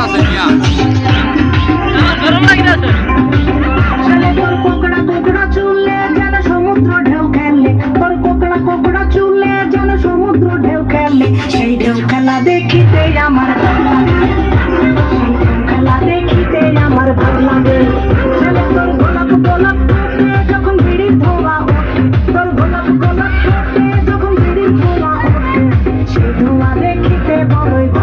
আছে মিয়া সেই ঢেউ খেলা দেখিতে আমার খেলা দেখিতে আমার ভালো লাগে গোলাপ গোলাপ যখন বিড়ির ধোঁয়া ওঠে তোর ধোঁয়া দেখিতে বড়ই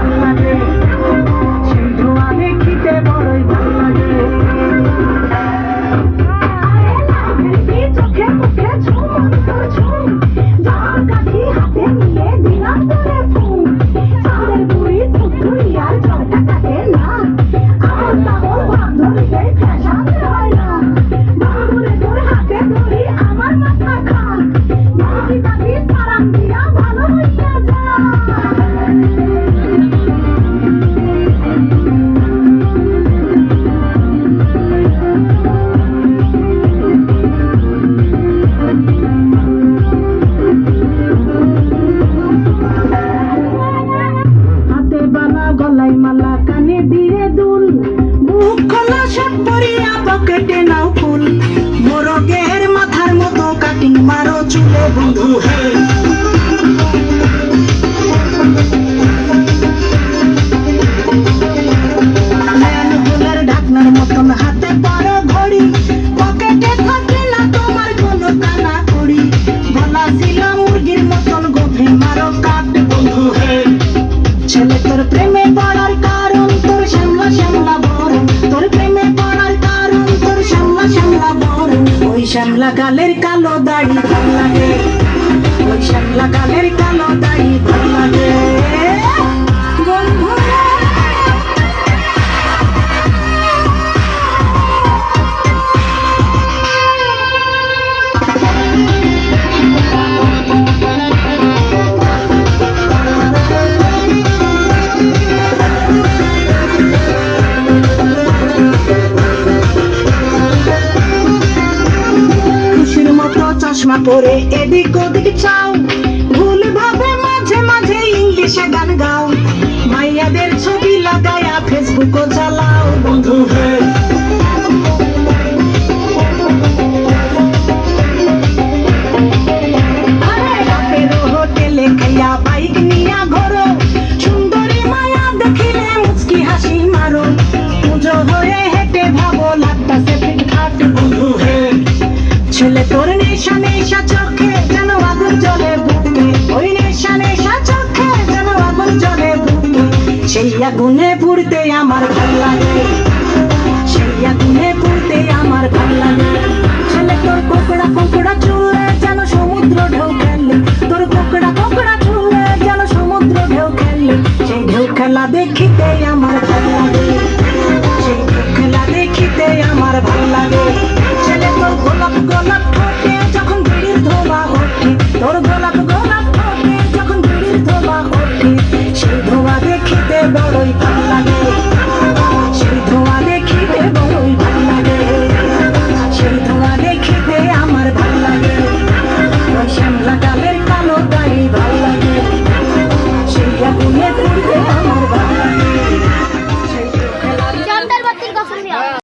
নাও ফুল। মোরগের মাথার মতো কাটিং মারো চুলে বন্ধু, হে। ছিল মুরগির মতন গোফে মারো কাট বন্ধু শ্যামলা গালের কালো দাড়ি ভালো লাগে ওই শ্যামলা গালের কালো দাড়ি ভালো চশমা পরে এদিক ওদিক চাও। ভুল ভাবে মাঝে মাঝে ইংলিশে গান গাও। মাইয়াদের ছবি লাগায়া ফেসবুকও চালাও। বন্ধু হে। ছেলে তোর নেশা নেশা চোখে যেন আগুন জ্বলে বুকে। ওই নেশা নেশা চোখে যেন আগুন জ্বলে বুকে। সেই আগুনে পুড়তে আমার ভালো লাগে।